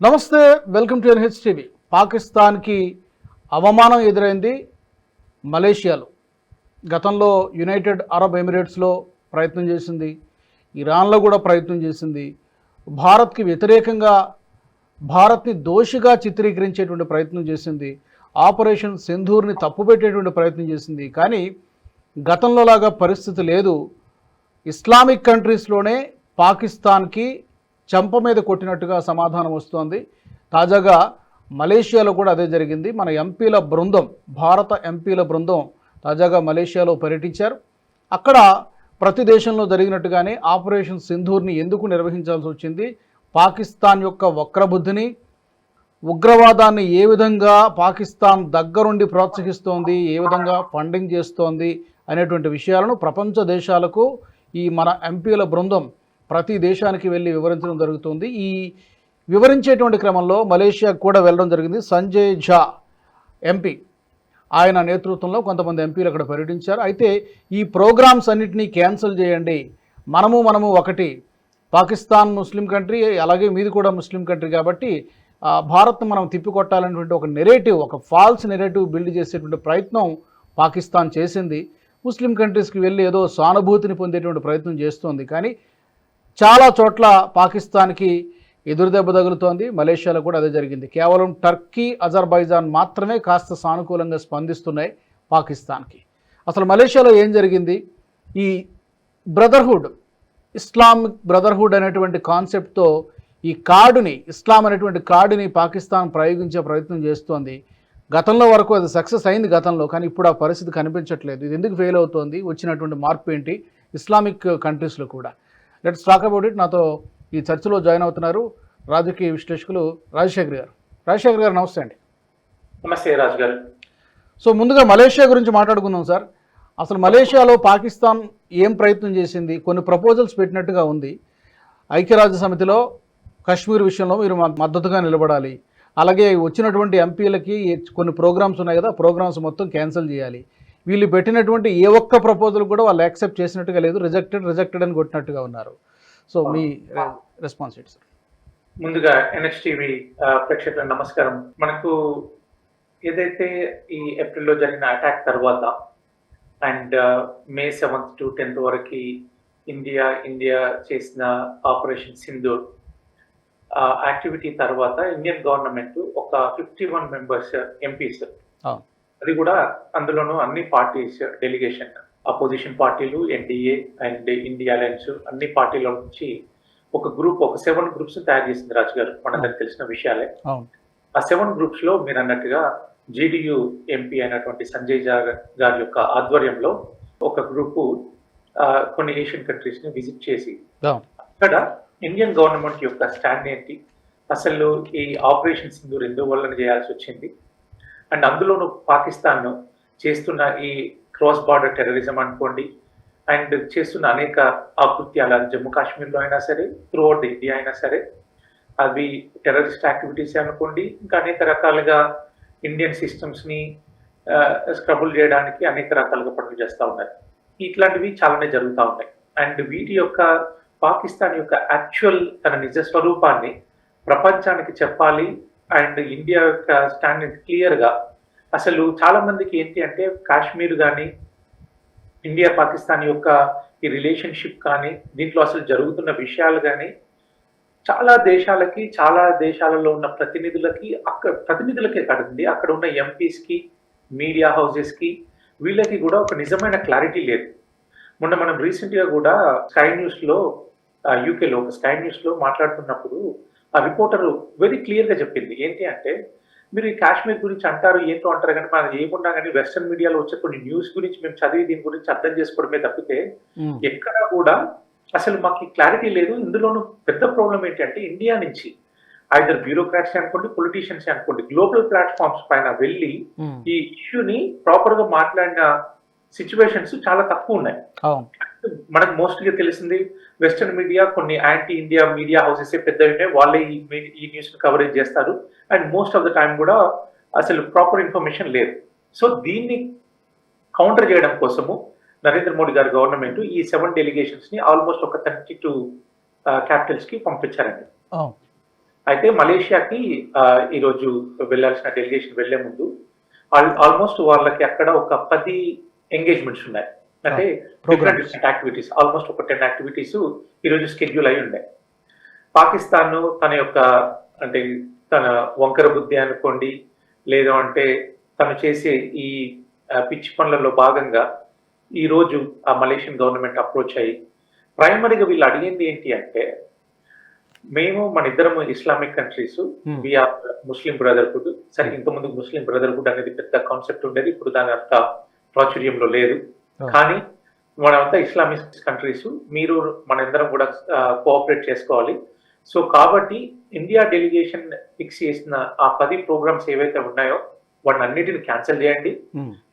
నమస్తే welcome to NH TV. పాకిస్తాన్కి అవమానం ఎదురైంది మలేషియాలో. గతంలో యునైటెడ్ అరబ్ ఎమిరేట్స్లో ప్రయత్నం చేసింది ఇరాన్లో కూడా ప్రయత్నం చేసింది. భారత్కి వ్యతిరేకంగా భారత్ని దోషిగా చిత్రీకరించేటువంటి ప్రయత్నం చేసింది. ఆపరేషన్ సింధూర్ని తప్పుపెట్టేటువంటి ప్రయత్నం చేసింది. కానీ గతంలో లాగా పరిస్థితి లేదు. ఇస్లామిక్ కంట్రీస్లోనే పాకిస్తాన్కి చెంప మీద కొట్టినట్టుగా సమాధానం వస్తోంది. తాజాగా మలేషియాలో కూడా అదే జరిగింది. మన ఎంపీల బృందం భారత ఎంపీల బృందం తాజాగా మలేషియాలో పర్యటించారు. అక్కడ ప్రతి దేశంలో జరిగినట్టుగానే ఆపరేషన్ సింధూర్ని ఎందుకు నిర్వహించాల్సి వచ్చింది? పాకిస్తాన్ యొక్క వక్రబుద్ధిని ఉగ్రవాదాన్ని ఏ విధంగా పాకిస్తాన్ దగ్గరుండి ప్రోత్సహిస్తోంది ఏ విధంగా ఫండింగ్ చేస్తోంది అనేటువంటి విషయాలను ప్రపంచ దేశాలకు ఈ మన ఎంపీల బృందం ప్రతి దేశానికి వెళ్ళి వివరించడం జరుగుతుంది. ఈ వివరించేటువంటి క్రమంలో మలేషియాకు కూడా వెళ్ళడం జరిగింది. సంజయ్ ఝా ఎంపీ ఆయన నేతృత్వంలో కొంతమంది ఎంపీలు అక్కడ పర్యటించారు. అయితే ఈ ప్రోగ్రామ్స్ అన్నింటినీ క్యాన్సిల్ చేయండి. మనము మనము ఒకటి. పాకిస్తాన్ ముస్లిం కంట్రీ అలాగే మీది కూడా ముస్లిం కంట్రీ కాబట్టి భారత్ భారత్ను మనం తిప్పికొట్టాలనేటువంటి ఒక నెరేటివ్ ఒక ఫాల్స్ నెరేటివ్ బిల్డ్ చేసేటువంటి ప్రయత్నం పాకిస్తాన్ చేసింది. ముస్లిం కంట్రీస్కి వెళ్ళి ఏదో సానుభూతిని పొందేటువంటి ప్రయత్నం చేస్తోంది. కానీ చాలా చోట్ల పాకిస్తాన్కి ఎదురుదెబ్బ తగులుతోంది. మలేషియాలో కూడా అదే జరిగింది. కేవలం టర్కీ అజర్బైజాన్ మాత్రమే కాస్త సానుకూలంగా స్పందిస్తున్నాయి పాకిస్తాన్కి. అసలు మలేషియాలో ఏం జరిగింది? ఈ బ్రదర్హుడ్ ఇస్లామిక్ బ్రదర్హుడ్ అనేటువంటి కాన్సెప్ట్తో ఈ కార్డుని ఇస్లాం అనేటువంటి కార్డుని పాకిస్తాన్ ప్రయోగించే ప్రయత్నం చేస్తోంది. గతంలో వరకు అది సక్సెస్ అయింది గతంలో కానీ ఇప్పుడు ఆ పరిస్థితి కనిపించట్లేదు. ఇది ఎందుకు ఫెయిల్ అవుతోంది? వచ్చినటువంటి మార్పు ఏంటి? ఇస్లామిక్ కంట్రీస్లో కూడా. Let's talk about it. నాతో ఈ చర్చలో జాయిన్ అవుతున్నారు రాజకీయ విశ్లేషకులు రాజశేఖర్ గారు. రాజశేఖర్ గారు నమస్తే అండి. నమస్తే రాజు గారు. సో ముందుగా మలేషియా గురించి మాట్లాడుకుందాం సార్. అసలు మలేషియాలో పాకిస్తాన్ ఏం ప్రయత్నం చేసింది? కొన్ని ప్రపోజల్స్ పెట్టినట్టుగా ఉంది. ఐక్యరాజ్య సమితిలో కశ్మీర్ విషయంలో మీరు మద్దతుగా నిలబడాలి. అలాగే వచ్చినటువంటి ఎంపీలకి కొన్ని ప్రోగ్రామ్స్ ఉన్నాయి కదా ప్రోగ్రామ్స్ మొత్తం క్యాన్సిల్ చేయాలి. వీళ్ళు పెట్టినటువంటి ఏ ఒక్క ప్రపోజల్ కూడా వాళ్ళు యాక్సెప్ట్ చేసినట్టుగా లేదు. రిజెక్టెడ్ రిజెక్టెడ్ అని కొట్టినట్టుగా ఉన్నారు. సో మీ రెస్పాన్స్ ఏంటి సార్ ముందుగా ఎన్హెచ్టీవీ ప్రేక్షకులకు నమస్కారం. మనకు ఏదైతే ఈ ఏప్రిల్లో జరిగిన అటాక్ తర్వాత and May seventh to tenth వరకు ఇండియా ఇండియా చేసిన ఆపరేషన్ సింధూర్ యాక్టివిటీ తర్వాత ఇండియన్ గవర్నమెంట్ ఒక ఫిఫ్టీ వన్ మెంబర్స్ ఎంపీస్. అది కూడా అందులోనూ అన్ని పార్టీస్ డెలిగేషన్ అపోజిషన్ పార్టీలు ఎన్డీఏ అండ్ ఇండియా అలయన్స్ అన్ని పార్టీల నుంచి ఒక గ్రూప్ ఒక సెవెన్ గ్రూప్స్ తయారు చేసింది రాజు గారు. మనందరికి తెలిసిన విషయాలే. ఆ సెవెన్ గ్రూప్స్లో మీరు అన్నట్టుగా జీడియు ఎంపీ అయినటువంటి సంజయ్ జా గారి యొక్క ఆధ్వర్యంలో ఒక గ్రూపు కొన్ని ఏషియన్ కంట్రీస్ని విజిట్ చేసి అక్కడ ఇండియన్ గవర్నమెంట్ యొక్క స్టాండ్ ఏంటి? అసలు ఈ ఆపరేషన్ సింధూర్ ఎందువల్ల చేయాల్సి వచ్చింది? అండ్ అందులోనూ పాకిస్తాన్ చేస్తున్న ఈ క్రాస్ బార్డర్ టెర్రరిజం అనుకోండి అండ్ చేస్తున్న అనేక ఆకృత్యాలు అది జమ్మూ కాశ్మీర్లో అయినా సరే త్రూ అవుట్ ఇండియా అయినా సరే అవి టెర్రరిస్ట్ యాక్టివిటీస్ అనుకోండి ఇంకా అనేక రకాలుగా ఇండియన్ సిస్టమ్స్ని స్క్రబుల్ చేయడానికి అనేక రకాలుగా పనులు చేస్తూ ఉన్నారు. ఇట్లాంటివి చాలానే జరుగుతూ ఉన్నాయి. అండ్ వీటి యొక్క పాకిస్తాన్ యొక్క యాక్చువల్ తన నిజ స్వరూపాన్ని ప్రపంచానికి చెప్పాలి అండ్ ఇండియా యొక్క స్టాండ్ క్లియర్గా అసలు చాలా మందికి ఏంటి అంటే కాశ్మీర్ కానీ ఇండియా పాకిస్తాన్ యొక్క ఈ రిలేషన్షిప్ కానీ దీంట్లో అసలు జరుగుతున్న విషయాలు కానీ చాలా దేశాలకి చాలా దేశాలలో ఉన్న ప్రతినిధులకి అక్కడ ప్రతినిధులకే కాదండి అక్కడ ఉన్న ఎంపీస్కి మీడియా హౌసెస్కి వీళ్ళకి కూడా ఒక నిజమైన క్లారిటీ లేదు. మొన్న మనం రీసెంట్గా కూడా స్కై న్యూస్లో యూకేలో ఒక స్కై న్యూస్లో మాట్లాడుతున్నప్పుడు ఆ రిపోర్టర్ వెరీ క్లియర్గా చెప్పింది ఏంటి అంటే మీరు ఈ కాశ్మీర్ గురించి అంటారు ఏంటో అంటారు కానీ మనం ఏమున్నా కానీ వెస్టర్న్ మీడియాలో వచ్చే కొన్ని న్యూస్ గురించి మేము చదివి దీని గురించి అర్థం చేసుకోవడమే తప్పితే. ఎక్కడా కూడా అసలు మాకు క్లారిటీ లేదు ఇందులోనూ పెద్ద ప్రాబ్లం ఏంటంటే ఇండియా నుంచి ఐదర్ బ్యూరోక్రాట్స్ అనుకోండి పొలిటీషియన్స్ అనుకోండి గ్లోబల్ ప్లాట్ఫామ్స్ పైన వెళ్ళి. ఈ ఇష్యూని ప్రాపర్గా మాట్లాడిన సిచ్యువేషన్స్ చాలా తక్కువ ఉన్నాయి మనకు మోస్ట్లీ తెలిసింది వెస్టర్న్ మీడియా కొన్ని యాంటీ ఇండియా మీడియా హౌసెస్ పెద్ద ఉన్నాయి వాళ్ళే ఈ ఈ న్యూస్ కవరేజ్ చేస్తారు. And most of the time కూడా అసలు ప్రాపర్ ఇన్ఫర్మేషన్ లేదు. సో దీన్ని కౌంటర్ చేయడం కోసము నరేంద్ర మోడీ గారి గవర్నమెంట్ ఈ సెవెన్ డెలిగేషన్స్ని ఆల్మోస్ట్ ఒక థర్టీ టూ క్యాపిటల్స్కి పంపించారండి. అవును అయితే మలేషియాకి ఈరోజు వెళ్ళాల్సిన డెలిగేషన్ వెళ్ళే ముందు ఆల్- ఆల్మోస్ట్ వాళ్ళకి అక్కడ ఒక పది ఎంగేజ్మెంట్స్ ఉన్నాయి. అంటే. డిఫరెంట్ యాక్టివిటీస్ ఆల్మోస్ట్ ఒక టెన్ యాక్టివిటీస్ ఈరోజు స్కెడ్యూల్ అయి ఉన్నాయి పాకిస్తాన్ తన యొక్క అంటే తన వంకర బుద్ధి అనుకోండి లేదు అంటే తను చేసే ఈ పిచ్చి పనులలో భాగంగా ఈ రోజు ఆ మలేషియన్ గవర్నమెంట్ అప్రోచ్ అయ్యి ప్రైమరీగా వీళ్ళు అడిగింది ఏంటి అంటే మేము మన ఇద్దరము Islamic countries Hmm. We are Muslim brotherhood సరే ఇంతకుముందు ముస్లిం బ్రదర్హుడ్ అనేది పెద్ద కాన్సెప్ట్ ఉండేది ఇప్పుడు దాని అంత ప్రాచుర్యంలో లేదు. కానీ మనమంతా ఇస్లామిక్ కంట్రీస్. మీరు మనందరం కూడా కోఆపరేట్ చేసుకోవాలి. సో కాబట్టి ఇండియా డెలిగేషన్ ఫిక్స్ చేసిన ఆ పది ప్రోగ్రామ్స్ ఏవైతే ఉన్నాయో వాటిని అన్నిటిని క్యాన్సిల్ చేయండి.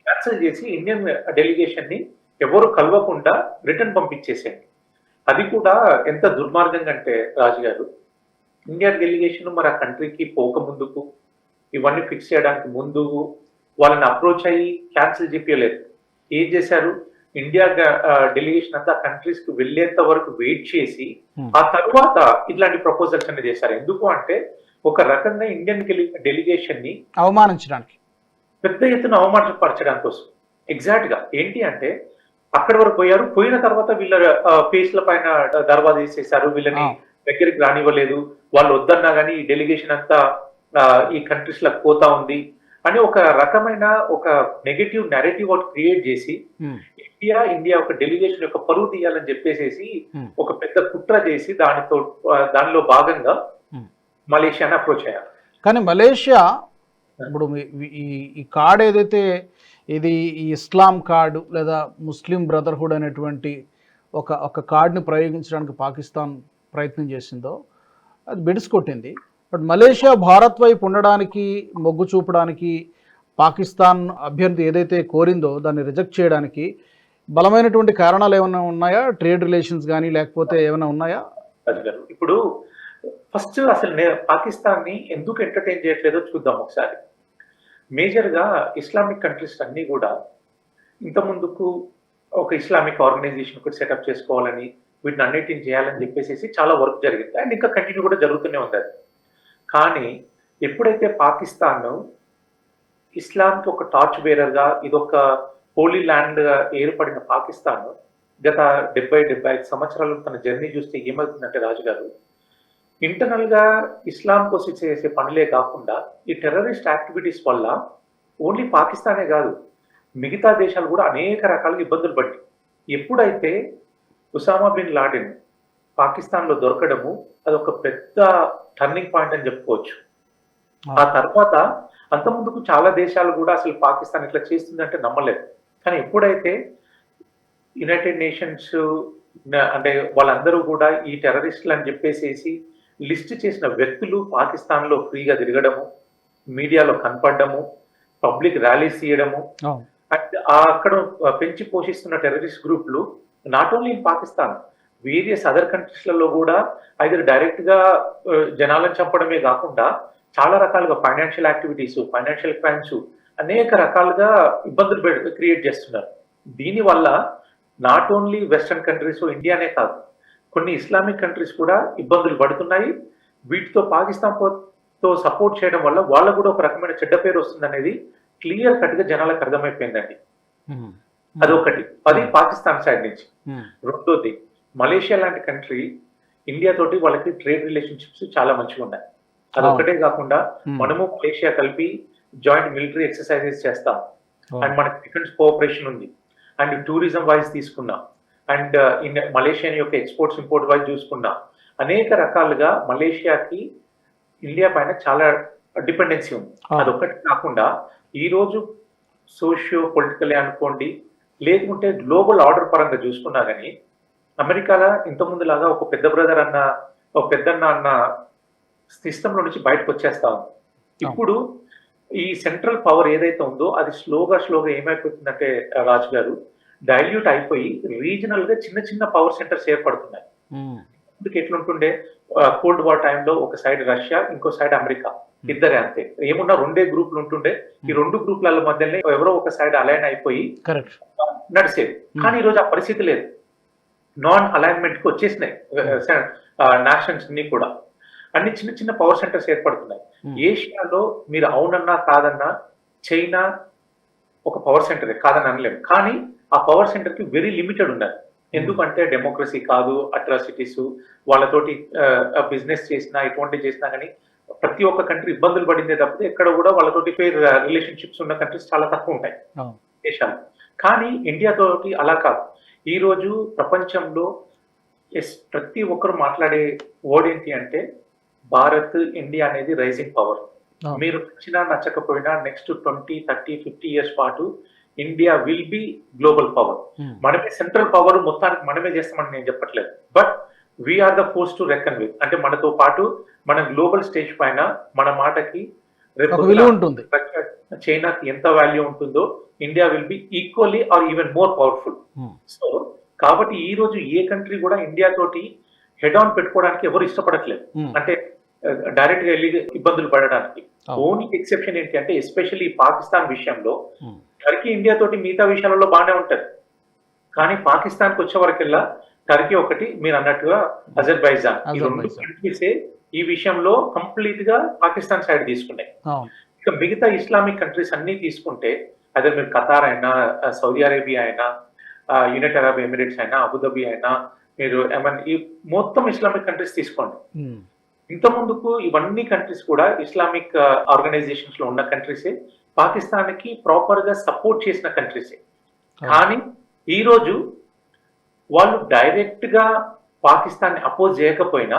క్యాన్సిల్ చేసి ఇండియన్ డెలిగేషన్ని ఎవరు కలవకుండా రిటర్న్ పంపించేసేయండి. అది కూడా ఎంత దుర్మార్గంగా అంటే రాజు గారు ఇండియా డెలిగేషన్ మరి ఆ కంట్రీకి పోక ముందుకు ఇవన్నీ ఫిక్స్ చేయడానికి ముందు వాళ్ళని అప్రోచ్ అయ్యి క్యాన్సిల్ చెప్పలేదు ఏం చేశారు? ఇండియా డెలిగేషన్ అంతా కంట్రీస్కి వెళ్ళేంత వరకు వెయిట్ చేసి Hmm. ఆ తర్వాత ఇట్లాంటి ప్రపోజల్స్ అన్ని చేశారు. ఎందుకు అంటే ఒక రకంగా ఇండియన్ డెలిగేషన్ని అవమానించడానికి. పెద్ద ఎత్తున అవమానపరచడానికి కోసం. ఎగ్జాక్ట్గా. ఏంటి అంటే అక్కడి వరకు పోయారు. పోయిన తర్వాత వీళ్ళ ఫేస్ల పైన దర్వాజా వేసేసారు వీళ్ళని. దగ్గరికి రానివ్వలేదు. వాళ్ళు వద్దన్నా కానీ ఈ డెలిగేషన్ అంతా ఈ కంట్రీస్లకు పోతా ఉంది. అని ఒక రకమైన ఒక నెగటివ్ నెరేటివ్ ఒకటి క్రియేట్ చేసి ఇండియా ఇండియా ఒక డెలిగేషన్ యొక్క పరువు తీయాలని చెప్పేసేసి Hmm. ఒక పెద్ద కుట్ర చేసి దానితో దానిలో భాగంగా Hmm. మలేషియాని అప్రోచ్ అయ్యారు కానీ మలేషియా ఇప్పుడు ఈ కార్డ్ ఏదైతే ఇది ఈ ఇస్లాం కార్డు లేదా ముస్లిం బ్రదర్హుడ్ అనేటువంటి ఒక ఒక కార్డుని ప్రయోగించడానికి పాకిస్తాన్ ప్రయత్నం చేసిందో అది బెడిసి కొట్టింది బట్ మలేషియా భారత్ వైపు ఉండడానికి మొగ్గు చూపడానికి పాకిస్తాన్ అభ్యర్థి ఏదైతే కోరిందో దాన్ని రిజెక్ట్ చేయడానికి బలమైనటువంటి కారణాలు ఏమైనా ఉన్నాయా? ట్రేడ్ రిలేషన్స్ కానీ లేకపోతే ఏమైనా ఉన్నాయా? ఇప్పుడు ఫస్ట్ అసలు నే- పాకిస్తాన్ని ఎందుకు ఎంటర్టైన్ చేయట్లేదో చూద్దాం ఒకసారి. మేజర్గా ఇస్లామిక్ కంట్రీస్ అన్ని కూడా ఇంత ముందుకు ఒక ఇస్లామిక్ ఆర్గనైజేషన్ ఒకటి సెటప్ చేసుకోవాలని వీటిని అన్నిటిని చేయాలని చెప్పేసి చాలా వర్క్ జరిగింది. అండ్ ఇంకా కంటిన్యూ కూడా జరుగుతూనే ఉంది అది. కానీ ఎప్పుడైతే పాకిస్తాన్ ఇస్లాంకి ఒక టార్చ్ బేరర్గా ఇదొక హోలీ ల్యాండ్గా ఏర్పడిన పాకిస్తాన్ గత డెబ్బై డెబ్బై ఐదు సంవత్సరాలు తన జర్నీ చూస్తే ఏమవుతుందంటే రాజు గారు ఇస్లాం కోసం చేసే పనులే కాకుండా ఈ టెర్రరిస్ట్ యాక్టివిటీస్ వల్ల ఓన్లీ పాకిస్తానే కాదు మిగతా దేశాలు కూడా అనేక రకాలుగా ఇబ్బందులు పడ్డాయి. ఎప్పుడైతే ఉసామా బిన్ లాడెన్ పాకిస్తాన్లో దొరకడము అదొక పెద్ద టర్నింగ్ పాయింట్ అని చెప్పుకోవచ్చు. ఆ. తర్వాత అంతకుముందుకు చాలా దేశాలు కూడా అసలు పాకిస్తాన్ ఇట్లా చేస్తుందంటే నమ్మలేదు. కానీ ఎప్పుడైతే యునైటెడ్ నేషన్స్ అంటే వాళ్ళందరూ కూడా ఈ టెర్రరిస్టులు అని చెప్పేసేసి లిస్ట్ చేసిన వ్యక్తులు పాకిస్తాన్లో ఫ్రీగా తిరగడము మీడియాలో కనపడము పబ్లిక్ ర్యాలీస్ ఆ అక్కడ పెంచి పోషిస్తున్న terrorist గ్రూప్లు not only in Pakistan various other కంట్రీస్లలో కూడా ఐదర్ డైరెక్ట్గా ఆ, జనాలను చంపడమే కాకుండా చాలా రకాలుగా ఫైనాన్షియల్ యాక్టివిటీస్ ఫైనాన్షియల్ క్రైమ్స్ అనేక రకాలుగా ఇబ్బందులు క్రియేట్ చేస్తున్నారు. దీనివల్ల నాట్ ఓన్లీ వెస్టర్న్ కంట్రీస్ ఇండియానే కాదు కొన్ని ఇస్లామిక్ కంట్రీస్ కూడా ఇబ్బందులు పడుతున్నాయి. వీటితో పాకిస్తాన్తో సపోర్ట్ చేయడం వల్ల వాళ్ళకు కూడా ఒక రకమైన చెడ్డ పేరు వస్తుందనేది క్లియర్ కట్గా జనాలకు అర్థమైపోయిందండి. అదొకటి. అది పాకిస్తాన్ సైడ్ నుంచి. రెండోది మలేషియా లాంటి కంట్రీ ఇండియా తోటి వాళ్ళకి ట్రేడ్ రిలేషన్షిప్స్ చాలా మంచిగా ఉన్నాయి. అదొకటే కాకుండా ఉమ్, మనము మలేషియా కలిపి జాయింట్ మిలిటరీ ఎక్సర్సైజెస్ చేస్తాం. అండ్ మనకి డిఫెన్స్ కోఆపరేషన్ ఉంది. అండ్ టూరిజం వైజ్ తీసుకున్నాం. అండ్ ఇన్ మలేషియా యొక్క ఎక్స్పోర్ట్స్ ఇంపోర్ట్ వైజ్ చూసుకున్నాం. అనేక రకాలుగా మలేషియాకి ఇండియా పైన చాలా డిపెండెన్సీ ఉంది. అదొక్కటి కాకుండా ఈ రోజు సోషియో పొలిటికల్ అనుకోండి లేకుంటే గ్లోబల్ ఆర్డర్ పరంగా చూసుకున్నా కానీ అమెరికాలో ఇంతకుముందు లాగా ఒక పెద్ద బ్రదర్ అన్న ఒక పెద్దన్న అన్న సిస్టంలో నుంచి బయటకు వచ్చేస్తా ఉంది. ఇప్పుడు ఈ సెంట్రల్ పవర్ ఏదైతే ఉందో అది స్లోగా స్లోగా ఏమైపోతుందంటే రాజు గారు డైల్యూట్ అయిపోయి రీజనల్గా చిన్న చిన్న పవర్ సెంటర్స్ ఏర్పడుతున్నాయి. అందుకు ఎట్లుంటుండే కోల్డ్ వార్ టైంలో ఒక సైడ్ రష్యా ఇంకో సైడ్ అమెరికా ఇద్దరే అంతే. ఏమున్నా రెండే గ్రూపులు ఉంటుండే. ఈ రెండు గ్రూపుల మధ్యనే ఎవరో ఒక సైడ్ అలైన్ అయిపోయి నడిచేది. కానీ ఈ రోజు ఆ పరిస్థితి లేదు. నాన్ అలైన్మెంట్కి వచ్చేసినాయి నేషన్స్ అన్ని కూడా. అన్ని చిన్న చిన్న పవర్ సెంటర్స్ ఏర్పడుతున్నాయి. Hmm. ఏషియాలో మీరు అవునన్నా కాదన్నా చైనా ఒక పవర్ సెంటర్ కాదని అనలేము. కానీ ఆ పవర్ సెంటర్కి వెరీ లిమిటెడ్ ఉండాలి ఎందుకంటే డెమోక్రసీ కాదు అట్రాసిటీస్ వాళ్ళతోటి బిజినెస్ చేసినా ఎటువంటి చేసినా కానీ ప్రతి ఒక్క కంట్రీ ఇబ్బందులు పడిందే తప్పితే ఎక్కడ కూడా వాళ్ళతోటి ఫేర్ రిలేషన్షిప్స్ ఉన్న కంట్రీస్ చాలా తక్కువ ఉంటాయి. దేశాలు కానీ ఇండియాతోటి అలా కాదు. ఈ రోజు ప్రపంచంలో ఎస్ ప్రతి ఒక్కరు మాట్లాడే వర్డ్ ఏంటి అంటే భారత్ ఇండియా అనేది రైజింగ్ పవర్. మీరు నచ్చినా నచ్చకపోయినా next twenty thirty fifty years పాటు India will be global power. మనమే సెంట్రల్ పవర్ మొత్తానికి మనమే చేస్తామని నేను చెప్పట్లేదు but we are the force to reckon with అంటే మనతో పాటు మన గ్లోబల్ స్టేజ్ పైన మన మాటకి ఒక విలువ ఉంటుంది చైనాకి ఎంత వాల్యూ ఉంటుందో India will be equally or even more powerful Hmm. So కాబట్టి ఈ రోజు ఏ కంట్రీ కూడా ఇండియా తోటి హెడ్ ఆన్ పెట్టుకోవడానికి ఎవరు ఇష్టపడట్లేదు ఉమ్. అంటే డైరెక్ట్గా వెళ్ళి ఇబ్బందులు పడడానికి. ఓన్లీ ఎక్సెప్షన్ ఏంటి అంటే ఎస్పెషల్లీ పాకిస్తాన్ విషయంలో. టర్కీ ఇండియా తోటి మిగతా విషయాలలో బాగానే ఉంటది కానీ పాకిస్తాన్కి వచ్చే వరకెల్లా టర్కీ ఒకటి మీరు అన్నట్టుగా అజర్బైజాన్. ఈ రెండు. కంట్రీసే ఈ విషయంలో కంప్లీట్గా పాకిస్తాన్ సైడ్ తీసుకున్నాయి. ఇక మిగతా ఇస్లామిక్ కంట్రీస్ అన్ని తీసుకుంటే అదే మీరు ఖతార్ అయినా సౌదీ అరేబియా అయినా యునైటెడ్ అరబ్ ఎమిరేట్స్ అయినా అబుదాబి అయినా మీరు ఏమన్ ఈ మొత్తం ఇస్లామిక్ కంట్రీస్ తీసుకోండి. ఇంత ముందుకు ఇవన్నీ కంట్రీస్ కూడా ఇస్లామిక్ ఆర్గనైజేషన్స్లో ఉన్న కంట్రీసే పాకిస్తాన్కి ప్రాపర్గా సపోర్ట్ చేసిన కంట్రీసే. కానీ ఈ రోజు వాళ్ళు డైరెక్ట్గా అపోజ్ చేయకపోయినా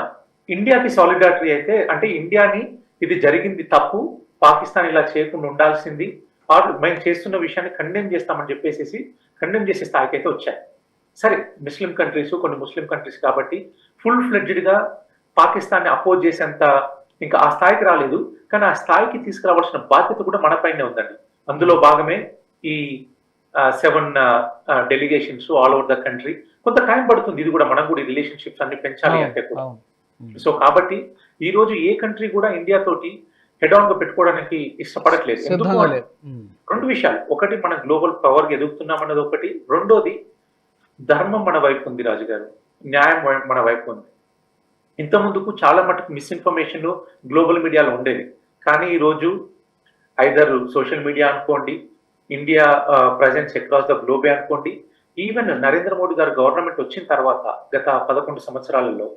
ఇండియాకి సాలిడారిటీ అయితే అంటే ఇండియాని ఇది జరిగింది తప్పు పాకిస్తాన్ ఇలా చేయకుండా ఉండాల్సింది ఆర్ మేము చేస్తున్న విషయాన్ని కండెమ్ చేస్తామని చెప్పేసి కండెమ్ చేసే స్థాయికి అయితే వచ్చాయి. సరే ముస్లిం కంట్రీస్ కొన్ని ముస్లిం కంట్రీస్ కాబట్టి ఫుల్ ఫ్లెడ్జ్డ్గా పాకిస్తాన్ని అపోజ్ చేసేంత ఇంకా ఆ స్థాయికి రాలేదు కానీ ఆ స్థాయికి తీసుకురావాల్సిన బాధ్యత కూడా మన పైనే ఉందండి. అందులో భాగమే ఈ seven delegations all over the country కొంత టైం పడుతుంది. ఇది కూడా మనం కూడా రిలేషన్షిప్స్ అన్ని పెంచాలి అంటే కూడా. సో కాబట్టి ఈ రోజు ఏ కంట్రీ కూడా ఇండియా తోటి హెడ్ ఆన్గా పెట్టుకోవడానికి ఇష్టపడట్లేదు. ఎందుకు. రెండు విషయాలు. ఒకటి మన గ్లోబల్ పవర్కి ఎదుగుతున్నాం అన్నది ఒకటి. రెండోది ధర్మం మన వైపు ఉంది రాజు గారు న్యాయం మన వైపు ఉంది. ఇంత ముందుకు చాలా మటుకు మిస్ఇన్ఫర్మేషన్ గ్లోబల్ మీడియాలో ఉండేది. కానీ ఈ రోజు ఐదర్ సోషల్ మీడియా అనుకోండి India presence across the globe అనుకోండి ఈవెన్ నరేంద్ర మోడీ గారు గవర్నమెంట్ వచ్చిన తర్వాత గత పదకొండు సంవత్సరాలలో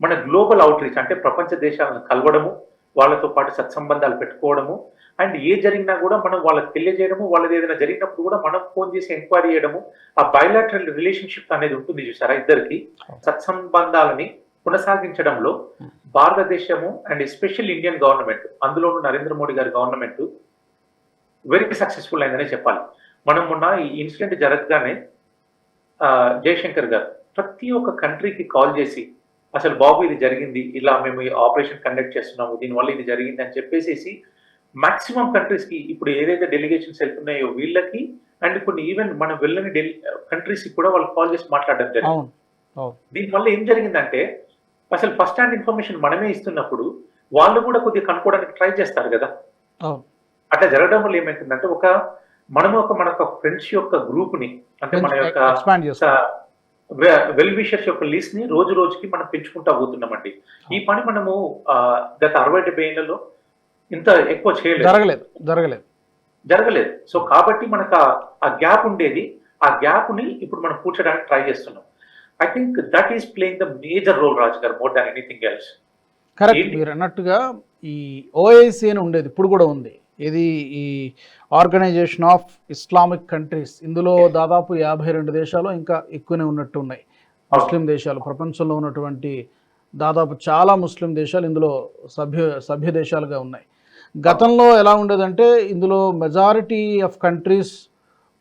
మన గ్లోబల్ అవుట్ రీచ్ అంటే ప్రపంచ దేశాలను కలవడము వాళ్ళతో పాటు సత్సంబంధాలు పెట్టుకోవడము అండ్ ఏ జరిగినా కూడా మనం వాళ్ళకి తెలియజేయడము వాళ్ళది ఏదైనా జరిగినప్పుడు కూడా మనం ఫోన్ చేసి ఎంక్వైరీ చేయడము ఆ బయలాటరల్ రిలేషన్షిప్ అనేది ఉంటుంది చూసారా ఇద్దరికి. సత్సంబంధాలని కొనసాగించడంలో భారతదేశము అండ్ ఎస్పెషల్ ఇండియన్ గవర్నమెంట్ అందులోనూ నరేంద్ర మోడీ గారి గవర్నమెంట్ వెరీ సక్సెస్ఫుల్ అయిందనే చెప్పాలి. మనం మొన్న ఈ ఇన్సిడెంట్ జరగగానే జయశంకర్ గారు ప్రతి ఒక్క కంట్రీకి కాల్ చేసి అసలు బాబు ఇది జరిగింది ఇలా మేము ఈ ఆపరేషన్ కండక్ట్ చేస్తున్నాము దీనివల్ల ఇది జరిగింది అని చెప్పేసి మాక్సిమం కంట్రీస్కి ఇప్పుడు ఏదైతే డెలిగేషన్స్ వెళ్తున్నాయో వీళ్ళకి అండ్ కొన్ని ఈవెన్ మనం వెళ్ళని డెలి కంట్రీస్కి కూడా వాళ్ళు కాల్ చేసి మాట్లాడడం జరిగింది. దీనివల్ల ఏం జరిగిందంటే అసలు ఫస్ట్ హ్యాండ్ ఇన్ఫర్మేషన్ మనమే ఇస్తున్నప్పుడు వాళ్ళు కూడా కొద్దిగా కనుక్కోవడానికి ట్రై చేస్తారు కదా. అట్లా జరగడం వల్ల ఏమైతుందంటే ఒక మనము ఒక మన ఫ్రెండ్స్ యొక్క గ్రూప్ని అంటే మన యొక్క వెల్ విషర్స్ యొక్క లిస్ట్ని రోజు రోజుకి మనం పెంచుకుంటా పోతున్నామండి. ఈ పని మనము గత అరవై డెబ్బై ఏళ్ళలో ఇంత ఎక్కువ చేయలేదు. జరగలేదు జరగలేదు. జరగలేదు. సో కాబట్టి మనకు ఆ- గ్యాప్ ఉండేది. ఆ గ్యాప్ని ఇప్పుడు మనం పూడ్చడానికి ట్రై చేస్తున్నాం. I think that is playing the major role Raju గారు more than anything else correct? మీరు అన్నట్టుగా ఈ ఓఐసి అని ఉండేది ఇప్పుడు కూడా ఉంది. ఇది ఈ ఆర్గనైజేషన్ ఆఫ్ ఇస్లామిక్ కంట్రీస్. ఇందులో దాదాపు యాభై రెండు దేశాలు ఇంకా ఎక్కువనే ఉన్నట్టు ఉన్నాయి ముస్లిం దేశాలు ప్రపంచంలో ఉన్నటువంటి దాదాపు చాలా ముస్లిం దేశాలు ఇందులో సభ్య సభ్య దేశాలుగా ఉన్నాయి. గతంలో ఎలా ఉండేదంటే ఇందులో మెజారిటీ ఆఫ్ కంట్రీస్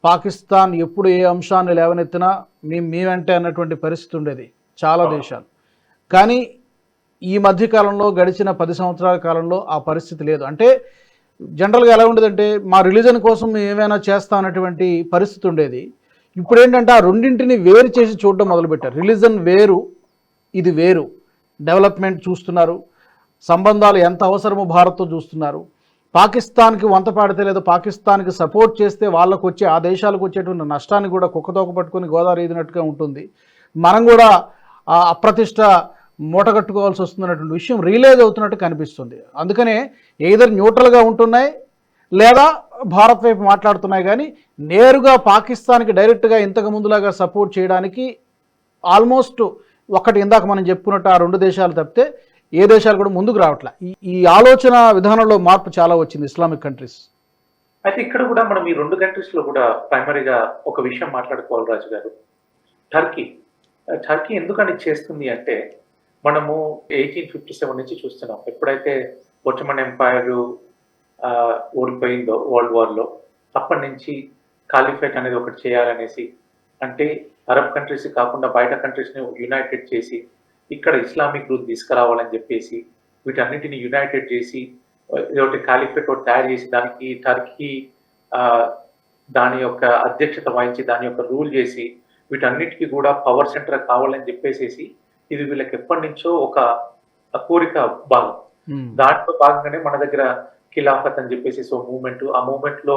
పాకిస్తాన్ ఎప్పుడు ఏ అంశాన్ని లేవనెత్తినా మేము మేమంటే అన్నటువంటి పరిస్థితి ఉండేది. చాలా దేశాలు. కానీ ఈ మధ్య కాలంలో గడిచిన పది సంవత్సరాల కాలంలో ఆ పరిస్థితి లేదు. అంటే జనరల్గా ఎలా ఉండేదంటే మా రిలీజన్ కోసం ఏమైనా చేస్తా అన్నటువంటి పరిస్థితి ఉండేది. ఇప్పుడు ఏంటంటే ఆ రెండింటిని వేరు చేసి చూడడం మొదలుపెట్టారు. రిలీజన్ వేరు ఇది వేరు. డెవలప్మెంట్ చూస్తున్నారు. సంబంధాలు ఎంత అవసరమో భారత్తో చూస్తున్నారు. పాకిస్తాన్కి వంత పాడితే లేదా పాకిస్తాన్కి సపోర్ట్ చేస్తే వాళ్ళకు వచ్చే ఆ దేశాలకు వచ్చేటువంటి నష్టాన్ని కూడా కుక్కతోక పట్టుకొని గోదావరి ఎదినట్టుగా ఉంటుంది. మనం కూడా ఆ అప్రతిష్ట మూటగట్టుకోవాల్సి వస్తున్నటువంటి విషయం రియలైజ్ అవుతున్నట్టు కనిపిస్తుంది. అందుకనే ఏదర్ న్యూట్రల్గా ఉంటున్నాయి లేదా భారత్ వైపు మాట్లాడుతున్నాయి కానీ నేరుగా పాకిస్తాన్కి డైరెక్ట్గా ఇంతకు ముందులాగా సపోర్ట్ చేయడానికి ఆల్మోస్ట్ ఒకటి ఇందాక మనం చెప్పుకున్నట్టు ఆ రెండు దేశాలు తప్పితే ఏ దేశాలు కూడా ముందుకు రావట్లే. ఈ ఆలోచన విధానంలో మార్పు చాలా వచ్చింది ఇస్లామిక్ కంట్రీస్. అయితే ఇక్కడ కూడా మనం ఈ రెండు కంట్రీస్లో కూడా ప్రైమరీగా ఒక విషయం మాట్లాడుకోవాలి రాజు గారు టర్కీ. టర్కీ ఎందుకని చేస్తుంది అంటే మనము ఎయిటీన్ ఫిఫ్టీ సెవెన్ నుంచి చూస్తున్నాం. ఎప్పుడైతే ఒట్టమన్ ఎంపైర్ ఓడిపోయిందో వరల్డ్ వార్లో అప్పటి నుంచి కాలిఫేట్ అనేది ఒకటి చేయాలనేసి అంటే అరబ్ కంట్రీస్ కాకుండా బయట కంట్రీస్ని యునైటెడ్ చేసి ఇక్కడ ఇస్లామిక్ రూల్ తీసుకురావాలని చెప్పేసి వీటన్నిటిని యునైటెడ్ చేసి ఒకటి కాలిఫేట్ ఒకటి తయారు చేసి దానికి టర్కీ దాని యొక్క అధ్యక్షత వహించి దాని యొక్క రూల్ చేసి వీటన్నిటికీ కూడా పవర్ సెంటర్ కావాలని చెప్పేసేసి ఇది వీళ్ళకి ఎప్పటి నుంచో ఒక కోరిక భాగం. దాంట్లో భాగంగానే మన దగ్గర ఖిలాఫత్ అని చెప్పేసి సో మూమెంట్ ఆ మూమెంట్లో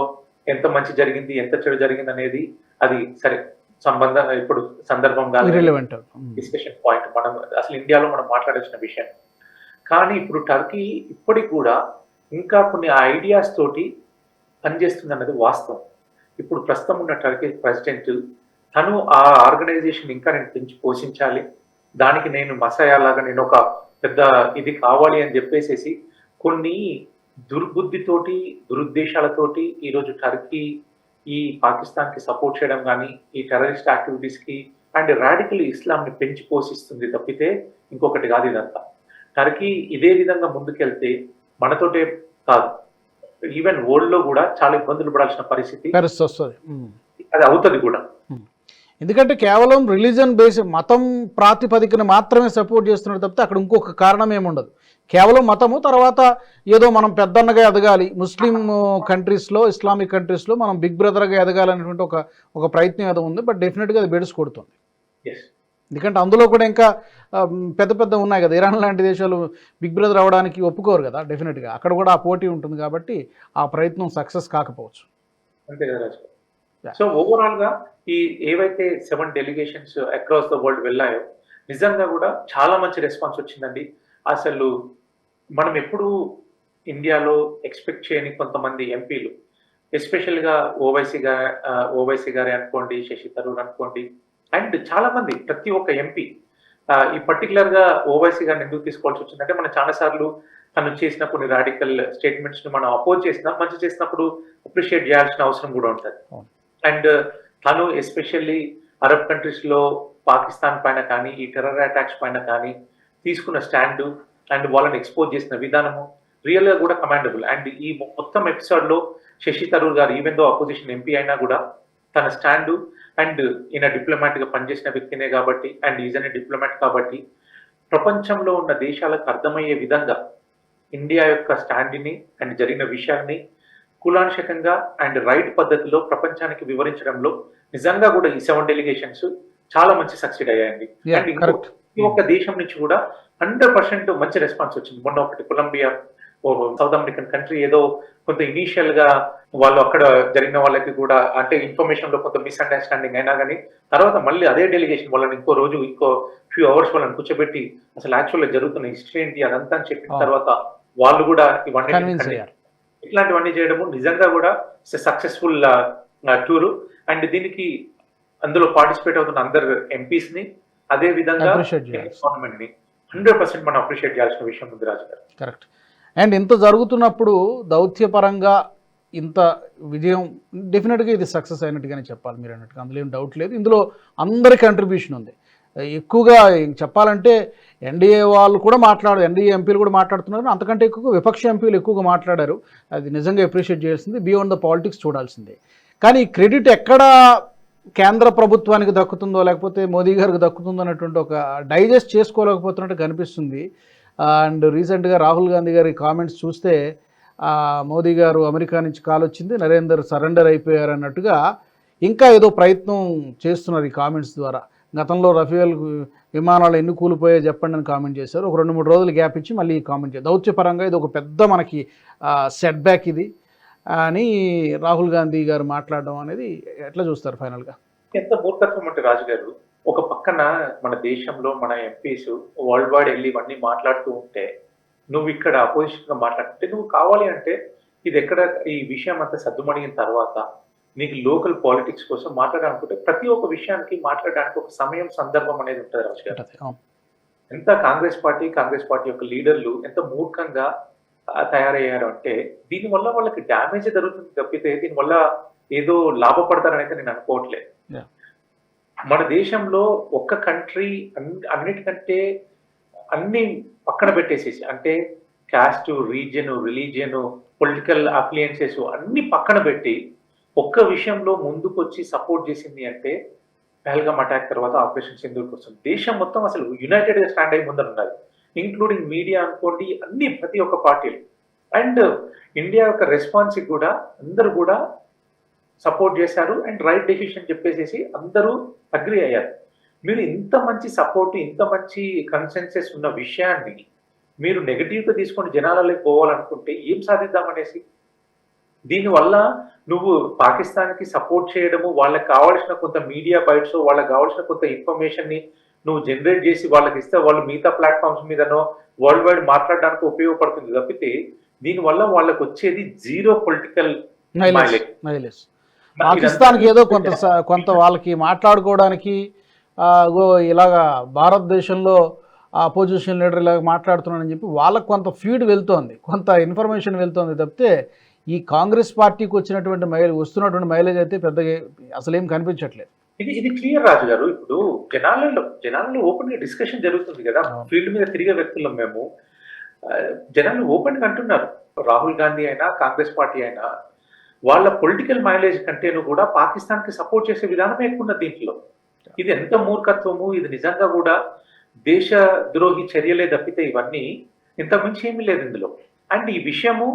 ఎంత మంచి జరిగింది ఎంత చెడు జరిగింది అనేది అది సరే సంబంధం ఇప్పుడు సందర్భం డిస్కషన్ పాయింట్ మనం అసలు ఇండియాలో మనం మాట్లాడాల్సిన విషయం. కానీ ఇప్పుడు టర్కీ ఇప్పటికి కూడా ఇంకా కొన్ని ఐడియాస్ తోటి పనిచేస్తుంది అన్నది వాస్తవం. ఇప్పుడు ప్రస్తుతం ఉన్న టర్కీ ప్రెసిడెంట్ తను ఆ ఆర్గనైజేషన్ ఇంకా నేను పెంచి పోషించాలి. దానికి నేను మసాయాలాగా నేను ఒక పెద్ద ఇది కావాలి అని చెప్పేసేసి కొన్ని దుర్బుద్ధితోటి దురుద్దేశాలతోటి ఈరోజు టర్కీ ఈ పాకిస్తాన్కి సపోర్ట్ చేయడం కానీ ఈ టెర్రరిస్ట్ యాక్టివిటీస్కి అండ్ రాడికల్ ఇస్లాంని పెంచి పోషిస్తుంది తప్పితే ఇంకొకటి కాదు ఇదంతా. టర్కీ ఇదే విధంగా ముందుకెళ్తే మనతోటే కాదు. ఈవెన్ వరల్డ్లో కూడా చాలా ఇబ్బందులు పడాల్సిన పరిస్థితి. అది అవుతుంది కూడా. ఎందుకంటే కేవలం రిలీజన్ బేస్ మతం ప్రాతిపదికన మాత్రమే సపోర్ట్ చేస్తున్నారు తప్పితే అక్కడ ఇంకొక కారణం ఏముండదు. కేవలం మతము తర్వాత ఏదో మనం పెద్దన్నగా ఎదగాలి ముస్లిం కంట్రీస్లో ఇస్లామిక్ కంట్రీస్లో మనం బిగ్ బ్రదర్గా ఎదగాలనేటువంటి ఒక ఒక ప్రయత్నం ఏదో ఉంది బట్ డెఫినెట్గా అది బెడిసి కొడుతుంది. ఎందుకంటే అందులో కూడా ఇంకా పెద్ద పెద్ద ఉన్నాయి కదా ఇరాన్ లాంటి దేశాలు బిగ్ బ్రదర్ అవ్వడానికి ఒప్పుకోరు కదా డెఫినెట్గా అక్కడ కూడా ఆ పోటీ ఉంటుంది కాబట్టి ఆ ప్రయత్నం సక్సెస్ కాకపోవచ్చు. అంతే కదా. సో ఓవరాల్గా ఈ ఏవైతే seven delegations across the world వెళ్ళాయో నిజంగా కూడా చాలా మంచి రెస్పాన్స్ వచ్చిందండి. అసలు మనం ఎప్పుడు ఇండియాలో ఎక్స్పెక్ట్ చేయని కొంతమంది ఎంపీలు ఎస్పెషల్గా ఓవైసీ గా ఓవైసీ గారి అనుకోండి శశి థరూర్ అనుకోండి అండ్ చాలా మంది ప్రతి ఒక్క ఎంపీ. ఈ పర్టికులర్గా ఓవైసీ గారిని ఎందుకు తీసుకోవాల్సి వచ్చిందంటే మనం చాలా సార్లు తను చేసిన కొన్ని రాడికల్ స్టేట్మెంట్స్ని మనం అపోజ్ చేసినా మంచి చేసినప్పుడు అప్రిషియేట్ చేయాల్సిన అవసరం కూడా ఉంటుంది. అండ్ తను ఎస్పెషల్లీ అరబ్ కంట్రీస్లో పాకిస్తాన్ పైన కానీ ఈ టెర్రర్ అటాక్స్ పైన కానీ తీసుకున్న స్టాండ్ అండ్ వాళ్ళని ఎక్స్పోజ్ చేసిన విధానము రియల్గా కూడా కమాండబుల్. అండ్ ఈ మొత్తం ఎపిసోడ్లో శశి తరూర్ గారు ఈవెన్ దో అపోజిషన్ ఎంపీ అయినా కూడా తన స్టాండ్ అండ్ ఈయన డిప్లొమాట్గా పనిచేసిన వ్యక్తినే కాబట్టి అండ్ ఈజన్ డిప్లొమాట్ కాబట్టి ప్రపంచంలో ఉన్న దేశాలకు అర్థమయ్యే విధంగా ఇండియా యొక్క స్టాండ్ని అండ్ జరిగిన విషయాన్ని కులాంశకంగా అండ్ రైట్ పద్ధతిలో ప్రపంచానికి వివరించడంలో నిజంగా కూడా ఈ సెవెన్ డెలిగేషన్స్ చాలా మంచి సక్సెడ్ అయ్యాయండి అండ్. ఈ ఒక్క దేశం నుంచి కూడా హండ్రెడ్ పర్సెంట్ మంచి రెస్పాన్స్ వచ్చింది మొన్న ఒకటి కొలంబియా సౌత్ అమెరికన్ కంట్రీ ఏదో కొంత ఇనీషియల్గా వాళ్ళు అక్కడ జరిగిన వాళ్ళకి కూడా అంటే ఇన్ఫర్మేషన్లో కొంత మిస్అండర్స్టాండింగ్ అయినా కానీ తర్వాత మళ్ళీ అదే డెలిగేషన్ వాళ్ళని ఇంకో రోజు ఇంకో ఫ్యూ అవర్స్ వాళ్ళని కూర్చోబెట్టి అసలు యాక్చువల్గా జరుగుతున్న హిస్టరీ ఏంటి అదంతా అని చెప్పిన Oh. తర్వాత వాళ్ళు కూడా ఇవన్నీ ఇట్లాంటివన్నీ చేయడము నిజంగా కూడా సక్సెస్ఫుల్ టూర్ అండ్ దీనికి అందులో పార్టిసిపేట్ అవుతున్న అందరు ఎంపీస్ని అదే విధంగా. గవర్నమెంట్ని. హండ్రెడ్ పర్సెంట్ మనం అప్రిషియేట్ చేయాల్సిన విషయం ఉంది రాజు గారు. కరెక్ట్ అండ్ ఇంత జరుగుతున్నప్పుడు దౌత్యపరంగా ఇంత విజయం డెఫినెట్గా ఇది సక్సెస్ అయినట్టుగానే చెప్పాలి మీరు అన్నట్టుగా. అందులో ఏం డౌట్ లేదు. ఇందులో అందరి కంట్రిబ్యూషన్ ఉంది. ఎక్కువగా చెప్పాలంటే ఎన్డీఏ వాళ్ళు కూడా మాట్లాడు ఎన్డీఏ ఎంపీలు కూడా మాట్లాడుతున్నారు. అంతకంటే ఎక్కువ విపక్ష ఎంపీలు ఎక్కువగా మాట్లాడారు. అది నిజంగా అప్రిషియేట్ చేయాల్సింది. బియాండ్ ద పాలిటిక్స్ చూడాల్సిందే. కానీ క్రెడిట్ ఎక్కడ కేంద్ర ప్రభుత్వానికి దక్కుతుందో లేకపోతే మోదీ గారికి దక్కుతుందో అన్నటువంటి ఒక డైజెస్ట్ చేసుకోలేకపోతున్నట్టు కనిపిస్తుంది. అండ్ రీసెంట్గా రాహుల్ గాంధీ గారి కామెంట్స్ చూస్తే మోదీ గారు అమెరికా నుంచి కాల్ వచ్చింది. నరేందర్ సరెండర్ అయిపోయారు అన్నట్టుగా ఇంకా ఏదో ప్రయత్నం చేస్తున్నారు ఈ కామెంట్స్ ద్వారా. గతంలో రఫేల్ విమానాలు ఎన్ని కూలిపోయాయో చెప్పండి అని కామెంట్ చేశారు. ఒక రెండు మూడు రోజులు గ్యాప్ ఇచ్చి మళ్ళీ కామెంట్ చేశారు. దౌత్యపరంగా ఇది ఒక పెద్ద మనకి సెట్ బ్యాక్ ఇది. అని రాహుల్ గాంధీ గారు మాట్లాడడం అనేది ఎట్లా చూస్తారు ఫైనల్గా? ఎంత మూర్ఖత్వం అంటే రాజు గారు ఒక పక్కన మన దేశంలో మన ఎంపీస్ వరల్డ్ వైడ్ వెళ్ళి ఇవన్నీ మాట్లాడుతూ ఉంటే నువ్వు ఇక్కడ అపోజిషన్గా మాట్లాడుతుంటే నువ్వు కావాలి అంటే ఇది ఎక్కడ ఈ విషయం అంతా సర్దుమణిగిన తర్వాత నీకు లోకల్ పాలిటిక్స్ కోసం మాట్లాడాలనుకుంటే ప్రతి ఒక్క విషయానికి మాట్లాడడానికి ఒక సమయం సందర్భం అనేది ఉంటుంది రాజు గారు. ఎంత కాంగ్రెస్ పార్టీ కాంగ్రెస్ పార్టీ యొక్క లీడర్లు ఎంత మూర్ఖంగా తయారయ్యారు అంటే దీనివల్ల వాళ్ళకి డ్యామేజ్ జరుగుతుంది తప్పితే దీనివల్ల ఏదో లాభపడతారని అయితే నేను అనుకోవట్లేదు. మన దేశంలో ఒక్క కంట్రీ అన్నిటికంటే అన్ని పక్కన పెట్టేసేసి అంటే caste region religion political appliances అన్ని పక్కన పెట్టి ఒక్క విషయంలో ముందుకొచ్చి సపోర్ట్ చేసింది అంటే పహల్గామ్ అటాక్ తర్వాత ఆపరేషన్ సింధూర్ కోసం. దేశం మొత్తం అసలు యునైటెడ్గా స్టాండ్ అయి ముందర ఉన్నది ఇంక్లూడింగ్ మీడియా అనుకోండి అన్ని ప్రతి ఒక్క పార్టీలు. అండ్ ఇండియా యొక్క రెస్పాన్స్ కూడా అందరూ కూడా సపోర్ట్ చేశారు. అండ్ రైట్ డెసిషన్ చెప్పేసేసి అందరూ అగ్రి అయ్యారు. మీరు ఇంత మంచి సపోర్ట్ ఇంత మంచి కన్సెన్సెస్ ఉన్న విషయాన్ని మీరు నెగిటివ్గా తీసుకొని జనాలలోకి పోవాలనుకుంటే ఏం సాధిద్దామనేసి దీనివల్ల నువ్వు పాకిస్తాన్కి సపోర్ట్ చేయడము వాళ్ళకి కావాల్సిన కొంత మీడియా బైట్స్ వాళ్ళకి కావాల్సిన కొంత ఇన్ఫర్మేషన్ని నువ్వు జనరేట్ చేసి వాళ్ళకి ఇస్తే వాళ్ళు మిగతా ప్లాట్ఫామ్స్ మీదనో వరల్డ్ వైడ్ మాట్లాడడానికి ఉపయోగపడుతుంది. తప్పితే దీనివల్ల వాళ్ళకి వచ్చేది జీరో పొలిటికల్ మైలేజ్ పాకిస్తాన్కి ఏదో కొంత కొంత వాళ్ళకి మాట్లాడుకోవడానికి ఇలాగా భారతదేశంలో అపోజిషన్ లీడర్ ఇలాగ మాట్లాడుతున్నాడని చెప్పి వాళ్ళకి కొంత ఫీడ్ వెళ్తోంది. కొంత ఇన్ఫర్మేషన్ వెళ్తోంది. తప్పితే ఈ కాంగ్రెస్ పార్టీకి వచ్చినటువంటి మైలేజ్ వస్తున్నటువంటి మైలేజ్ అయితే పెద్దగా అసలేం కనిపించట్లేదు. ఇది ఇది క్లియర్ రాజు గారు. ఇప్పుడు జనాలలో జనాలలో ఓపెన్గా డిస్కషన్ జరుగుతుంది కదా. ఫీల్డ్ మీద తిరిగే వ్యక్తులం మేము. జనాలు ఓపెన్గా అంటున్నారు రాహుల్ గాంధీ అయినా కాంగ్రెస్ పార్టీ అయినా వాళ్ళ పొలిటికల్ మైలేజ్ కంటేను కూడా పాకిస్తాన్కి సపోర్ట్ చేసే విధానమే ఎక్కువ ఉన్నది దీంట్లో. ఇది ఎంత మూర్ఖత్వము? ఇది నిజంగా కూడా దేశ ద్రోహి చర్యలే తప్పితే ఇవన్నీ ఇంత మించి ఏమీ లేదు ఇందులో. అండ్ ఈ విషయము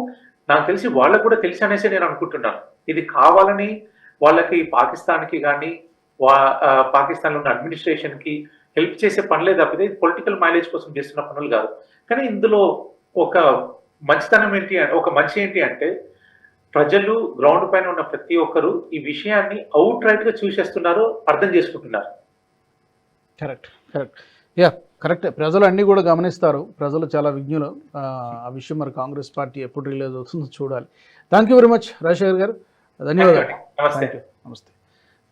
నాకు తెలిసి వాళ్ళకు కూడా తెలిసి అనేసి నేను అనుకుంటున్నాను. ఇది కావాలని వాళ్ళకి పాకిస్తాన్కి కానీ వా పాకిస్తాన్లో ఉన్న అడ్మినిస్ట్రేషన్కి హెల్ప్ చేసే పనులే తప్పితే పొలిటికల్ మైలేజ్ కోసం చేస్తున్న పనులు కాదు. కానీ ఇందులో ఒక మంచితనం ఏంటి ఒక మంచి ఏంటి అంటే ప్రజలు గ్రౌండ్ పైన ఉన్న ప్రతి ఒక్కరు ఈ విషయాన్ని అవుట్ రైట్గా చూసేస్తున్నారు అర్థం చేసుకుంటున్నారు. Correct correct. Yeah correct. ప్రజలు అన్నీ కూడా గమనిస్తారు. ప్రజలు చాలా విజ్ఞులు. ఆ, విషయం మరి కాంగ్రెస్ పార్టీ ఎప్పుడు రిలీజ్ అవుతుందో చూడాలి. Thank you very much Rajasekhar గారు. ధన్యవాదాలు. నమస్తే. థ్యాంక్ యూ నమస్తే.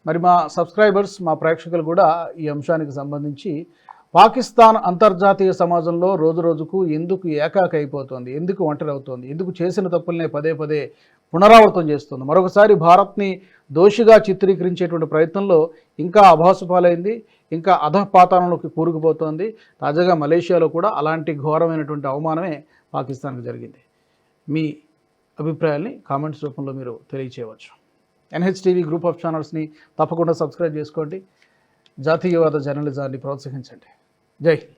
మరి మా సబ్స్క్రైబర్స్ మా ప్రేక్షకులు కూడా ఈ అంశానికి సంబంధించి పాకిస్తాన్ అంతర్జాతీయ సమాజంలో రోజు రోజుకు ఎందుకు ఏకాక అయిపోతుంది ఎందుకు ఒంటరి అవుతోంది ఎందుకు చేసిన తప్పులనే పదే పదే పునరావృతం చేస్తుంది. మరొకసారి భారత్ని దోషిగా చిత్రీకరించేటువంటి ప్రయత్నంలో ఇంకా అభాసుపాలైంది. ఇంకా అధపాతాళంలోకి కూరుకుపోతోంది. తాజాగా మలేషియాలో కూడా అలాంటి ఘోరమైనటువంటి అవమానమే పాకిస్తాన్కి జరిగింది. మీ అభిప్రాయాల్ని కామెంట్స్ రూపంలో మీరు తెలియచేయవచ్చు. ఎన్హెచ్టీవీ గ్రూప్ ఆఫ్ ఛానల్స్ని తప్పకుండా సబ్స్క్రైబ్ చేసుకోండి. జాతీయవాద జర్నలిజాన్ని ప్రోత్సహించండి. జై